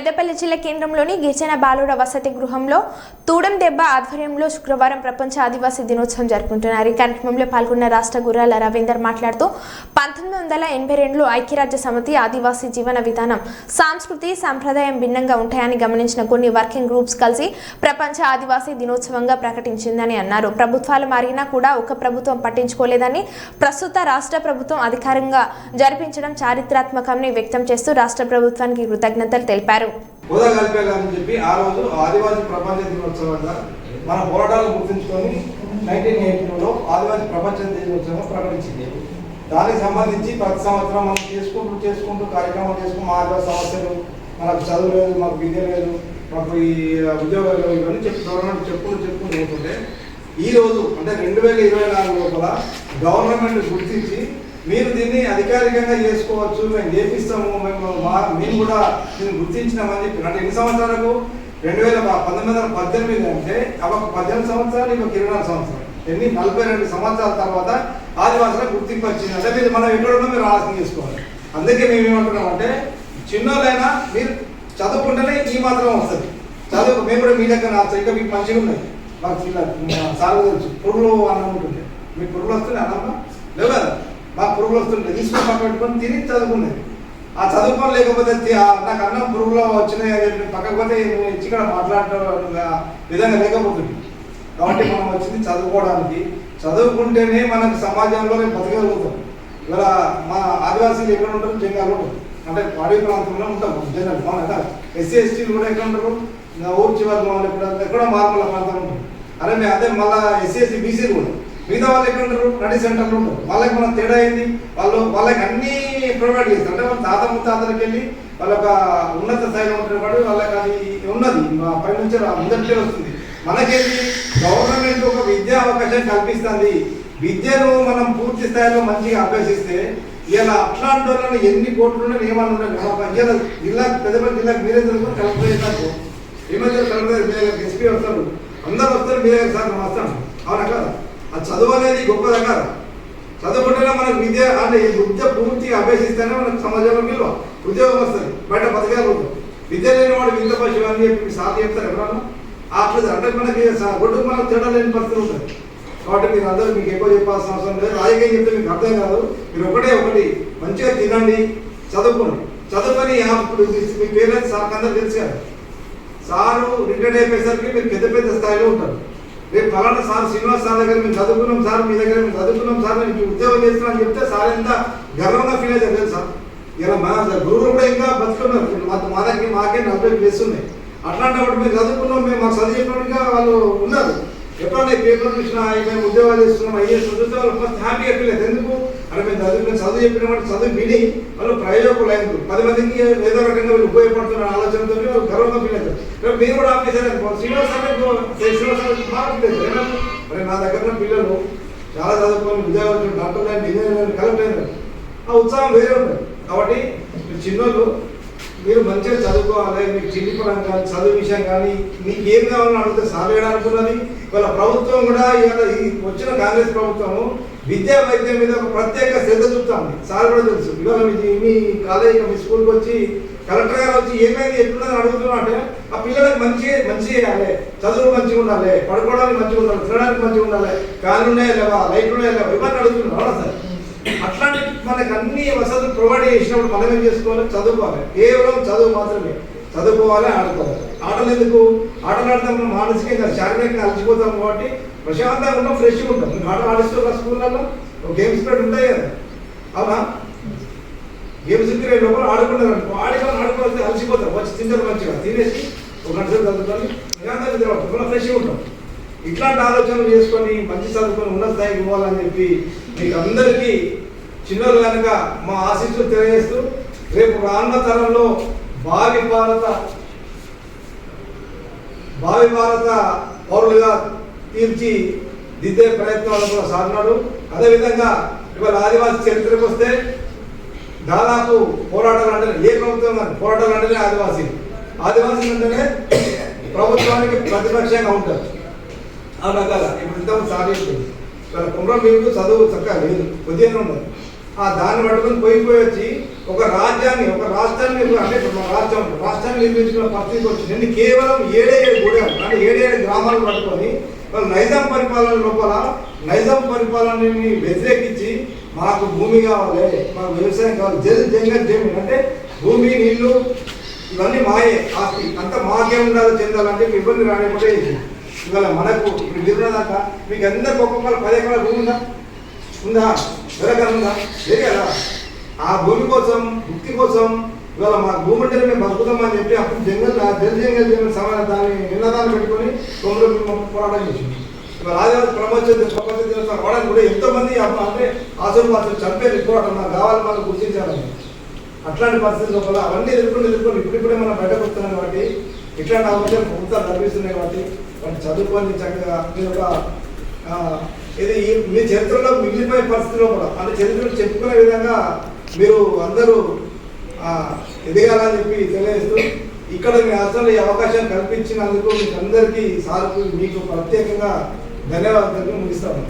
పెద్దపల్లి జిల్లా కేంద్రంలోని గిరిజన బాలుర వసతి గృహంలో తూడం దెబ్బ ఆధ్వర్యంలో శుక్రవారం ప్రపంచ ఆదివాసీ దినోత్సవం జరుపుకుంటున్నారు. ఈ కార్యక్రమంలో పాల్గొన్న రాష్ట్ర గుర్రాల రవీందర్ మాట్లాడుతూ పంతొమ్మిది వందల ఎనభై రెండులో ఐక్యరాజ్య సమితి ఆదివాసీ జీవన విధానం సంస్కృతి సంప్రదాయం భిన్నంగా ఉంటాయని గమనించిన కొన్ని వర్కింగ్ గ్రూప్స్ కలిసి ప్రపంచ ఆదివాసీ దినోత్సవంగా ప్రకటించిందని అన్నారు. ప్రభుత్వాలు మారినా కూడా ఒక ప్రభుత్వం పట్టించుకోలేదని ప్రస్తుత రాష్ట్ర ప్రభుత్వం అధికారంగా జరిపించడం చారిత్రాత్మకంని వ్యక్తం చేస్తూ రాష్ట్ర ప్రభుత్వానికి కృతజ్ఞతలు తెలిపారు. హోదా కల్పేయాలని చెప్పి ఆ రోజు ఆదివాసీ ప్రపంచ దినోత్సవంగా మన పోరాటాలను గుర్తుంచుకొని నైన్టీన్ ఎయిటీ టూలో ఆదివాసీ ప్రపంచ దినోత్సవం ప్రకటించింది. దానికి సంబంధించి ప్రతి సంవత్సరం మనం చేసుకుంటూ చేసుకుంటూ కార్యక్రమాలు చేసుకుంటూ మా ఆదివాసీ సమస్యలు మనకు చదువు లేదు మాకు విద్య లేదు మాకు ఈ ఉద్యోగాలు లేవు ఇవన్నీ చెప్పి గవర్నమెంట్ చెప్పుకుంటూ చెప్పుకుంటూ పోతుంటే ఈ రోజు అంటే రెండు వేల ఇరవై నాలుగు లోపల గవర్నమెంట్ గుర్తించి మీరు దీన్ని అధికారికంగా చేసుకోవచ్చు మేము చేపిస్తాము మేము మా మేము కూడా దీన్ని గుర్తించినామని చెప్పి. అంటే ఎన్ని సంవత్సరాలకు? రెండు వేల పంతొమ్మిది వందల పద్దెనిమిది అంటే ఒక పద్దెనిమిది సంవత్సరాలు ఇంకొక ఇరవై నాలుగు సంవత్సరాలు. ఎన్ని? నలభై రెండు సంవత్సరాల తర్వాత ఆదివాసులకు గుర్తింపు వచ్చింది అంటే మీరు మనం ఎక్కడున్నా మీరు ఆలోచన చేసుకోవాలి. అందుకే మేము ఏమంటున్నాం అంటే చిన్నోళ్ళైనా మీరు చదువుకుంటేనే ఈ మాత్రం వస్తుంది. చదువు మేము కూడా మీ దగ్గర నా ఇంకా మీకు మంచిగా ఉన్నాయి మాకు చిన్న సాగు తెలుసు. పురుగులు అన్నం ఉంటుంది మీకు పురుగులు వస్తున్నాయి? అన్నమ్మ లేవు కదా? మాకు పురుగులు వస్తుంటే తీసుకొని పక్క పెట్టుకొని తిని చదువుకునేది. ఆ చదువుకోని లేకపోతే నాకు అన్నం పురుగులో వచ్చినాయి అని పక్కకు పోతే ఇచ్చి ఇక్కడ మాట్లాడటం విధంగా లేకపోతుంది. కాబట్టి మనం వచ్చింది చదువుకోవడానికి. చదువుకుంటేనే మనకు సమాజంలో మేము బతకగలుగుతాం. ఇవాళ మా ఆదివాసీలు ఎక్కడ ఉంటారు? జంగాలు ఉంటారు. అంటే అడవి ప్రాంతంలో ఉంటాం. జనరల్ మన ఎస్సీ ఎస్టీలు కూడా ఎక్కడ ఉంటారు? ఊరు చివరి ఎక్కడ ఎక్కడో మార్పుల ప్రాంతం ఉంటారు. అరే మేము అదే మళ్ళీ ఎస్సీ ఎస్టీ బీసీలు కూడా. మిగతా వాళ్ళు ఎక్కడ ఉంటారు నడి సెంటర్లు ఉంటారు. వాళ్ళకి మనం తేడా ఏంది? వాళ్ళు వాళ్ళకి అన్ని ప్రొవైడ్ చేస్తారు. అంటే వాళ్ళ తాత ముత్తాతలకి వెళ్ళి వాళ్ళ ఒక ఉన్నత స్థాయిలో ఉంటున్నవాడు వాళ్ళకి అది ఉన్నది. మా పై నుంచి రా- వస్తుంది. మనకేది? గవర్నమెంట్ ఒక విద్యా అవకాశం కల్పిస్తుంది. విద్యను మనం పూర్తి స్థాయిలో మంచిగా అభ్యసిస్తే ఇలా అట్లాంటి వాళ్ళని ఎన్ని కోట్లు ఉన్నాయి నియమాలు ఉన్నాయి మన పంచాయతీ జిల్లా పెద్దపల్లి జిల్లాకు మీరే తెలుసుకొని కలెక్టర్ చేస్తారు ఏమైతే కలెక్టర్ ఎస్పీ వస్తారు. అందరు వస్తారు మీరే సార్ మేము అవునా కదా? ఆ చదువు అనేది గొప్పదా కదా చదువుకుంటేనే మనకు విద్య అంటే ఈ విద్య పూర్తిగా అభ్యసిస్తేనే మనకు సమాజంలో విలువ ఉద్యోగం వస్తుంది బయట బతకగలుగుతాం విద్య లేని వాడు వింత పశువు అని చెప్పి సార్ చెప్తారు ఎవరన్నా? అట్లా అంటే మనకి స- ఒడ్డుకు మనకు తేడా లేని పరిస్థితి ఉంటుంది కాబట్టి మీరు అందరూ మీకు ఎక్కువ చెప్పాల్సిన అవసరం లేదు. రాజకీయం చెప్తే మీకు అర్థం కాదు. మీరు ఒకటే ఒకటి మంచిగా తినండి చదువుకోండి. చదువుకొని ఆ- ఇప్పుడు మీ- మీ పేరెంట్స్ సార్ అందరూ తెలుసు కదా. సారు రిటైర్డ్ అయిపోయేసరికి మీరు పెద్ద పెద్ద స్థాయిలో ఉంటారు. రేపు ఫలానా సార్ శ్రీనివాస్ సార్ దగ్గర మేము చదువుకున్నాం సార్ మీ దగ్గర మేము చదువుకున్నాం సార్ నేను మీకు ఉద్యోగం చేస్తున్నా అని చెప్తే సార్ ఎంత గర్వంగా ఫీల్ అవుతారు సార్. ఇలా మా గురువులు కూడా ఇంకా బతుకున్నారు మా మా దగ్గర మాకే నలభై ప్లేస్ ఉన్నాయి. అట్లాంటప్పుడు మేము చదువుకున్నాం మేము మాకు చదువు వాళ్ళు ఉన్నారు. ఎప్పుడన్నా పేపర్ చూసినా మేము ఉద్యోగాలు చేస్తున్నాం అయ్యే చూస్తే వాళ్ళు ఫస్ట్ హ్యాపీగా ఫీల్ ఎందుకు? అంటే మేము చదువు మేము చదువు చెప్పిన చదువు విని వాళ్ళు ప్రయోజకులు అయ్యారు పది మందికి ఏదో రకంగా వీళ్ళు ఉపయోగపడుతున్న ఆలోచనతో వాళ్ళు గర్వంగా ఫీల్ అవుతారు. మీరు కూడా ఆఫీసర్ అనుకో శ్రీనివాస్ బాగా ఫీల్ అవుతారు మరి నా దగ్గర పిల్లలు చాలా చదువుకొని ఉద్యోగాలు డాక్టర్లు లాంటి కలెక్టర్ ఆ ఉత్సాహం వేరే ఉంటుంది. కాబట్టి చిన్నోళ్ళు మీరు మంచిగా చదువుకోవాలి మీకు చిన్ని పరం కానీ చదువు విషయం కానీ మీకు ఏం కావాలని అడిగితే సార్ అనుకున్నది ఇవాళ ప్రభుత్వం కూడా ఇవాళ ఈ వచ్చిన కాంగ్రెస్ ప్రభుత్వము విద్యా వైద్యం మీద ఒక ప్రత్యేక శ్రద్ధ చూపుతుంది. సార్ కూడా తెలుసు. ఇవాళ మీ మీ కాలేజీ మీ స్కూల్కి వచ్చి కలెక్టర్ గారు వచ్చి ఏమైంది ఎట్లుందని అడుగుతున్నా అంటే ఆ పిల్లలకు మంచి మంచి చేయాలి. చదువు మంచిగా ఉండాలి. పడుకోవడానికి మంచిగా ఉండాలి. తినడానికి మంచిగా ఉండాలి. ఫ్యాన్లు ఉన్నాయా లేవా? లైట్లు ఉన్నాయా లేవా? ఇవన్నీ అడుగుతున్నారు. అవునా సార్? అట్లాంటి మనకు అన్ని వసతులు ప్రొవైడ్ చేసినప్పుడు మనం ఏం చేసుకోవాలి? చదువుకోవాలి. కేవలం చదువు మాత్రమే. చదువుకోవాలి ఆడుకోవాలి. ఆటలు ఎందుకు? ఆటలు ఆడతాం మానసికంగా శారీరకంగా అలసిపోతాం కాబట్టి ప్రశాంతంగా ఉంటాం ఫ్రెష్గా ఉంటాం. మీకు ఆటలు ఆడిస్తున్న స్కూళ్ళల్లో గేమ్స్ పీరియడ్ ఉంటాయి కదా. అవునా? గేమ్స్ పీరియడ్ లోపల ఆడుకున్నారు అనుకో. ఆడుకొని ఆడుకోవాలి అలసిపోతారు. వచ్చి తింటారు మంచిగా. తినేసి ఒక గంట సేపు చదువుకొని ప్రశాంతంగా తిరగదు మనం ఫ్రెష్గా ఉంటాం. ఇట్లాంటి ఆలోచనలు చేసుకొని మంచి చదువుకొని ఉన్న స్థాయికి పోవాలని చెప్పి మీకు అందరికీ చిన్నోళ్ళు కనుక మా ఆశీస్సులు తెలియజేస్తూ రేపు రానున్న తరంలో భావి భారత భావి భారత పౌరులుగా తీర్చి దిద్దే ప్రయత్నాలు కూడా సాధనాడు అదేవిధంగా ఇవాళ ఆదివాసీ చరిత్రకు వస్తే దాదాపు పోరాటాలు అంటే ఏ ప్రభుత్వం కానీ పోరాటాలు అంటేనే ఆదివాసీ. ఆదివాసీ అంటేనే ప్రభుత్వానికి ప్రతిపక్షంగా ఉంటారు. ఆ రకాల ఇప్పుడు ఇంతకుముందు సాధించింది ఇక్కడ కుమ్రం మీకు చదువు చక్కగా లేదు. కొద్దిగానే ఉండదు ఆ దాన్ని పట్టుకొని పోయి పోయి వచ్చి ఒక రాజ్యాన్ని ఒక రాష్ట్రాన్ని అంటే మన రాష్ట్రం రాష్ట్రాన్ని నిర్మించుకున్న పరిస్థితి వచ్చింది నేను కేవలం ఏడే ఏడు గుడాలు అంటే ఏడే ఏడు గ్రామాలు పట్టుకొని వాళ్ళు నైజాం పరిపాలన లోపల నైజాం పరిపాలనని వ్యతిరేకించి మాకు భూమి కావాలి మాకు వ్యవసాయం కావాలి జల్ జంగల్ జమీన్ అంటే భూమి నీళ్ళు ఇవన్నీ మాయే ఆస్తి. అంతా మాకే ఉండాలి చెందాలంటే ఇబ్బంది రానివ్వలేదు ఇవాళ మనకు ఇప్పుడు మీరున్నదాకా మీకు అందరికి ఒక్కొక్కరు పది ఎకరాల భూమి ఉందా? ఉందా? ఎవరికైనా ఉందా ఆ భూమి కోసం భుక్తి కోసం ఇవాళ మా భూమి ఉంటే మేము బతుకుతామని చెప్పి అప్పుడు జంగల్ జల్ జంగల్ జంగల్ సమాన దాన్ని నిన్నదాన్ని పెట్టుకొని తొమ్మిది పోరాటం చేసింది ఇవాళ ఆదివాసి ప్రపంచ ప్రపంచ దినోత్సవం రావడానికి కూడా ఎంతోమంది అప్పుడు అమ్మ అంటే ఆసులు పాసులు చంపే పోరాటం. నాకు కావాలి మనం గుర్తించాలని అట్లాంటి పరిస్థితి లోపల అవన్నీ ఎదుర్కొని ఎదుర్కొని ఇప్పుడిప్పుడే మనం బయటకు వస్తున్నాం కాబట్టి ఇట్లాంటి అవకాశాలు ప్రభుత్వాలు లభిస్తున్నాయి కాబట్టి వాటి చదువుకొని చక్కగా మీరు ఒక ఇది మీ చరిత్రలో మిగిలిపోయే పరిస్థితిలో కూడా అంటే చరిత్రలో చెప్పుకునే విధంగా మీరు అందరూ ఎదగాలని చెప్పి తెలియజేస్తూ ఇక్కడ మీ అసలు ఈ అవకాశం కల్పించినందుకు మీకు అందరికీ సార్కు మీకు ప్రత్యేకంగా ధన్యవాదాలు ముగిస్తాను